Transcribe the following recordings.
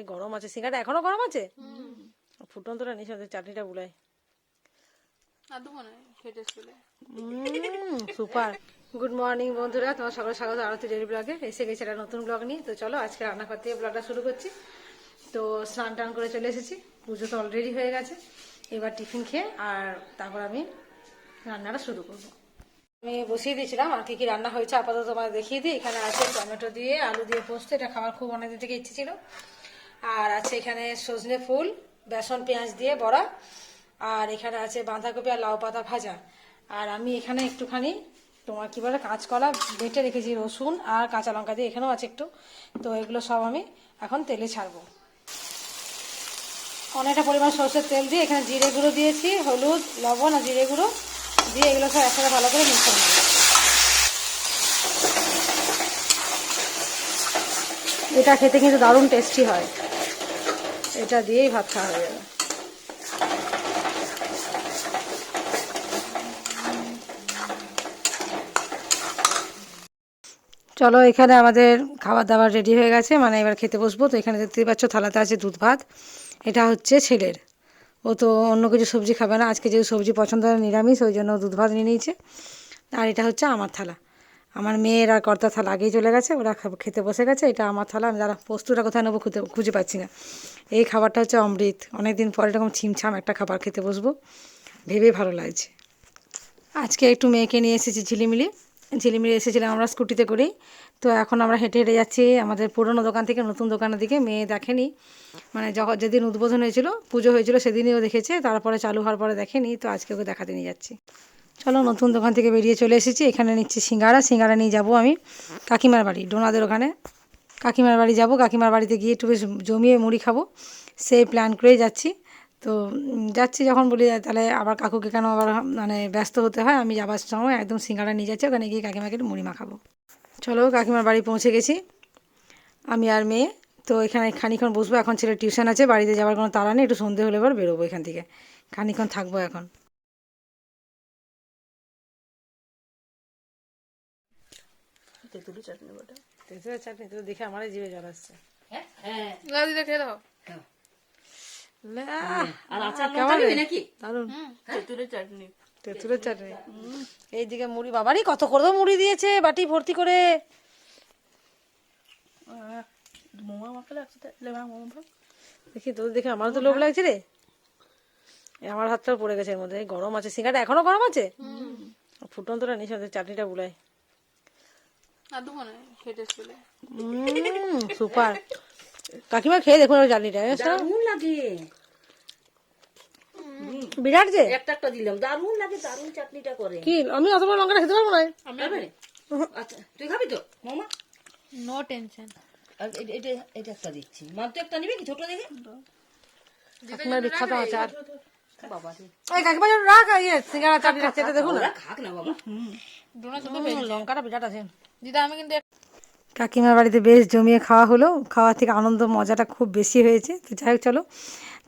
এই গরম আছে সিঙ্গাটা এখনও গরম আছে? ফুটন্তটা নিস চাটনিটা বুলাই সুপার। গুড মর্নিং বন্ধুরা তোমার সকাল স্বাগত আরতি ডেলি ব্লগে। এসে গেছে একটা নতুন ব্লগ নিয়ে। তো চলো আজকে রান্না করতে ব্লগটা শুরু করছি। তো স্নান টান করে চলে এসেছি। পুজো তো অলরেডি হয়ে গেছে। এবার টিফিন খেয়ে আর তারপর আমি রান্নাটা শুরু করব। আমি বসিয়ে দিয়েছিলাম আর কি কি রান্না হয়েছে আপাতত তোমার দেখিয়ে দিই। এখানে আছে টমেটো দিয়ে আলু দিয়ে পোস্ত। এটা খাওয়ার খুব অনেকদিন থেকে ইচ্ছে ছিল। আর আছে এখানে সজনে ফুল, বেসন, পেঁয়াজ দিয়ে বড়া, আর এখানে আছে বাঁধাকপি আর লাউ পাতা ভাজা। আর আমি এখানে একটুখানি তোমার কি বলে, কাঁচকলা বেটে রেখেছি, রসুন আর কাঁচা লঙ্কা দিয়ে, এখানেও আছে একটু। তো এগুলো সব আমি এখন তেলে ছাড়বো। অনেকটা পরিমাণ সরষের তেল দিয়ে এখানে জিরে গুঁড়ো দিয়েছি, হলুদ, লবণ আর জিরে গুঁড়ো দিয়ে এগুলো সব একসাথে ভালো করে মিক্স করে এটা খেতে কিন্তু দারুণ টেস্টি হয়। এটা দিয়েই ভাত খাওয়া হয়ে যাবে চলো, এখানে আমাদের খাবার দাবার রেডি হয়ে গেছে। মানে এবার খেতে বসবো। তো এখানে দেখতেই পাচ্ছ, থালাতে আছে দুধ ভাত। এটা হচ্ছে ছেলের। ও তো অন্য কিছু সবজি খাবে না। আজকে যেহেতু সবজি পছন্দ হয়, নিরামিষ, ওই জন্য দুধ ভাত নিয়ে নিয়েছে। আর এটা হচ্ছে আমার থালা। আমার মেয়ের আর কর্তা থালা আগেই চলে গেছে, ওরা খেতে বসে গেছে, এটা আমার থালা, আমি যারা পোস্তটা কোথায় নেব খুঁজে খুঁজে পাচ্ছি না। এই খাবারটা হচ্ছে অমৃত। অনেক দিন পরে এরকম ছিমছাম একটা খাবার খেতে বসবো। ভেবে ভালো লাগছে। আজকে একটু মেয়েকে নিয়ে এসেছি ঝিলিমিলি। ঝিলিমিলি এসেছিলাম আমরা স্কুটিতে করেই। তো এখন আমরা হেঁটে হেঁটে যাচ্ছি আমাদের পুরনো দোকান থেকে, নতুন দোকানের দিকে। মেয়ে দেখেনি। মানে যখন যেদিন উদ্বোধন হয়েছিল, পুজো হয়েছিল, সেদিনই ও দেখেছে। তারপরে চালু হওয়ার পরে দেখেনি। তো আজকে ওকে দেখাতে নিয়ে যাচ্ছি। চলো, নতুন দোকান থেকে বেরিয়ে চলে এসেছি। এখানে নিচ্ছি সিঙ্গারা। সিঙ্গারা নিয়ে যাব আমি কাকিমার বাড়ি, ডোনাদের ওখানে। কাকিমার বাড়ি যাব। কাকিমার বাড়িতে গিয়ে একটু বেশ জমিয়ে মুড়ি খাব। সেই প্ল্যান করেই যাচ্ছি। তো যাচ্ছি যখন বলি তাহলে আবার কাকুকে কেন আবার মানে ব্যস্ত হতে হয়? আমি যাবার সময় একদম সিঙ্গারা নিয়ে যাচ্ছি। ওখানে গিয়ে কাকিমাকে মুড়ি মাখাবো। চলো, কাকিমার বাড়ি পৌঁছে গেছি। আমি আর মেয়ে। তো, এখানে খানিক্ষণ বসবো। এখন ছেলে টিউশন আছে। বাড়িতে যাওয়ার কোনো তাড়া নেই। একটু সন্ধে হলে এবার বেরোবো এখান থেকে। খানিক্ষণ থাকব এখন। তেঁতুলি চাটনি বটে। তেঁতুলের চাটনি তো দেখে আমারই জিভে জল আসছে। খেয়ে দাও আর আচার কেমন লঙ্কা রে? নাকি? দারুণ। তেঁতুলের চাটনি। তেঁতুলের চাটনি। এইদিকে মুড়ি বাবারই কত করে তো মুড়ি দিয়েছে বাটি ভর্তি করে। দেখি তোদের দেখে আমার তো লোভ লাগছে রে। আমার হাতটাও পড়ে গেছে এর মধ্যে। এই গরম আছে সিঙ্গাটা এখনও গরম আছে? ফুটন্তটা নিস চাটনিটা বুলাই আর দেবো না খেটে চলে সুপার। কাকিমা খেয়ে দেখুন দারুণ লাগে। বিরাট যে। একটা একটা দিলাম। দারুণ লাগে দারুণ চাটনিটা করে। কি আমি অত বড় লঙ্কাটা খেতে পারব না? রে? আচ্ছা তুই খাবি তো? মোমা? নো টেনশন এটা- এটা এটা একটা দিচ্ছি। মার তো একটা নিবি কি ছোট দেখে? কাকিমার বিখ্যাত আচার। বাবা এই কাকিমা যেন রাখ ইয়ে সিঙ্গারা চাটনিটা খেতে দেখুন না। খাক না বাবা। ডোনা শুধু লঙ্কাটা বিরাট আছে। দিদা, আমি কিন্তু কাকিমার বাড়িতে বেশ জমিয়ে খাওয়া হলো। খাওয়া থেকে আনন্দ, মজাটা খুব বেশি হয়েছে। তো যাই হোক, চলো।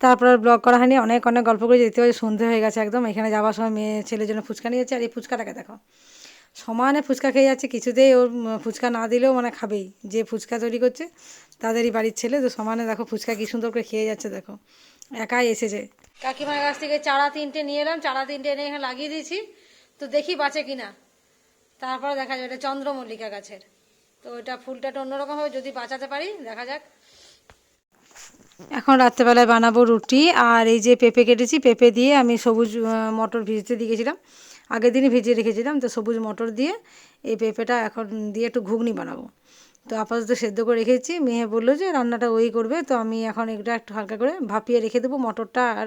তারপর আর ব্লগ করা হয়নি। অনেক অনেক গল্প করে যেতে হয় সন্ধে হয়ে গেছে একদম। এখানে যাওয়ার সময় মেয়ে ছেলের জন্য ফুচকা নিয়ে যাচ্ছে। আর এই ফুচকাটাকে দেখো। সমানে ফুচকা খেয়ে যাচ্ছে। কিছুতেই ওর ফুচকা না দিলেও মানে খাবেই। যে ফুচকা তৈরি করছে, তাদেরই বাড়ির ছেলে। তো সমানে দেখো ফুচকা কি সুন্দর করে খেয়ে যাচ্ছে, দেখো। একাই এসেছে। কাকিমার কাছ থেকে চারা তিনটে নিয়ে এলাম। চারা তিনটে এনে এখানে লাগিয়ে দিয়েছি। তো দেখি বাঁচে কিনা। তারপরে দেখা যাবে এটা চন্দ্রমল্লিকা গাছের। তো ওইটা ফুলটা একটু অন্যরকম হবে, যদি বাঁচাতে পারি, দেখা যাক। এখন রাত্রেবেলায় বানাবো রুটি, আর এই যে পেঁপে কেটেছি, পেঁপে দিয়ে আমি সবুজ মটর ভিজতে দিয়ে গেছিলাম আগের দিনই ভিজিয়ে রেখেছিলাম, তো সবুজ মটর দিয়ে এই পেঁপেটা এখন দিয়ে একটু ঘুগনি বানাবো। তো আপাতত সেদ্ধ করে রেখেছি, মেয়ে বলল যে রান্নাটা ওই করবে, তো আমি এখন এটা একটু হালকা করে ভাপিয়ে রেখে দেবো মটরটা আর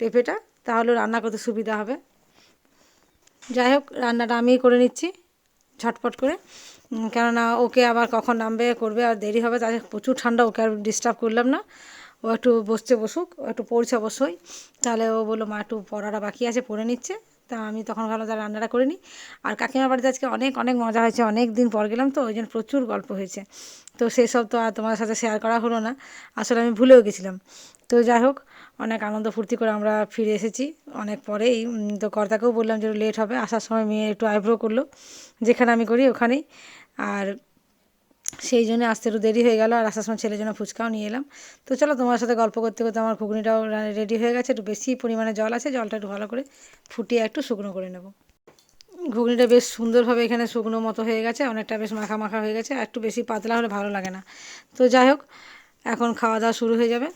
পেঁপেটা, তাহলে রান্না করতে সুবিধা হবে। যাই হোক, রান্নাটা আমিই করে নিচ্ছি, ঝটপট করে। কেননা ওকে আবার কখন নামবে, করবে, আর দেরি হবে তাদের প্রচুর ঠান্ডা, ওকে আর ডিস্টার্ব করলাম না। ও একটু বসতে বসুক, ও একটু পড়ছে অবশ্যই। তাহলে ও বলল, মা, একটু পড়াটা বাকি আছে, পড়ে নিচ্ছে। তা আমি তখন ভালো তার রান্নাটা করে নিই আর কাকিমার বাড়িতে আজকে অনেক অনেক মজা হয়েছে, অনেক দিন পর গেলাম তো, ওই জন্য প্রচুর গল্প হয়েছে। তো সেসব তো আর তোমার সাথে শেয়ার করা হলো না। আসলে আমি ভুলেও গেছিলাম। তো যাই হোক অনেক আনন্দ ফুর্তি করে আমরা ফিরে এসেছি। অনেক পরেই তো কর্তাকেও বললাম যে লেট হবে, আসার সময় মেয়ে একটু আইব্রো করল, যেখানে আমি করি ওখানেই। আর সেই জন্য আসতে একটু দেরি হয়ে গেল, আর আসার সময় ছেলের জন্য ফুচকাও নিয়ে এলাম। তো চলো তোমার সাথে গল্প করতে করতে আমার ঘুগনিটাও রেডি হয়ে গেছে, একটু বেশি পরিমাণে জল আছে, জলটা একটু ভালো করে ফুটিয়ে একটু শুকনো করে নেব। ঘুগনিটা বেশ সুন্দরভাবে এখানে শুকনো মতো হয়ে গেছে, অনেকটা বেশ মাখা মাখা হয়ে গেছে, আর একটু বেশি পাতলা হলে ভালো লাগে না। তো যাই হোক, এখন খাওয়া দাওয়া শুরু হয়ে যাবে।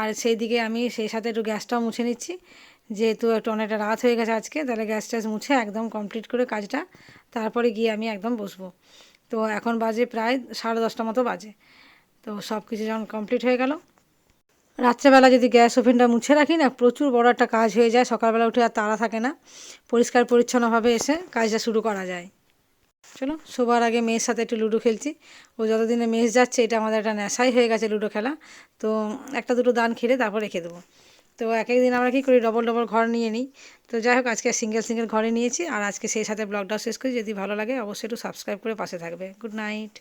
আর সেই দিকে আমি সেই সাথে একটু গ্যাসটাও মুছে নিচ্ছি। যেহেতু একটু অনেকটা রাত হয়ে গেছে আজকে, তাহলে গ্যাস ট্যাস মুছে একদম কমপ্লিট করে কাজটা তারপরে গিয়ে আমি একদম বসবো। তো এখন বাজে প্রায় সাড়ে দশটা মতো বাজে। তো সব কিছু যখন কমপ্লিট হয়ে গেল, রাত্রেবেলা যদি গ্যাস ওভেনটা মুছে রাখি না, প্রচুর বড় একটা কাজ হয়ে যায়। সকালবেলা উঠে আর তাড়া থাকে না। পরিষ্কার পরিচ্ছন্নভাবে এসে কাজটা শুরু করা যায়। চলো, শোবার আগে মেয়ের সাথে একটু লুডো খেলছি। ও যতদিনে মেস যাচ্ছে, এটা আমাদের একটা নেশাই হয়ে গেছে লুডো খেলা। তো একটা দুটো দান খেলে তারপর রেখে দেবো। তো এক একদিন আমরা কী করি, ডবল ডবল ঘর নিয়ে নিই। তো যাই হোক, আজকে সিঙ্গেল সিঙ্গেল ঘরে নিয়েছি। আর আজকে সেই সাথে ব্লগটাও শেষ করি। যদি ভালো লাগে, অবশ্যই একটু সাবস্ক্রাইব করে পাশে থাকবে। Good night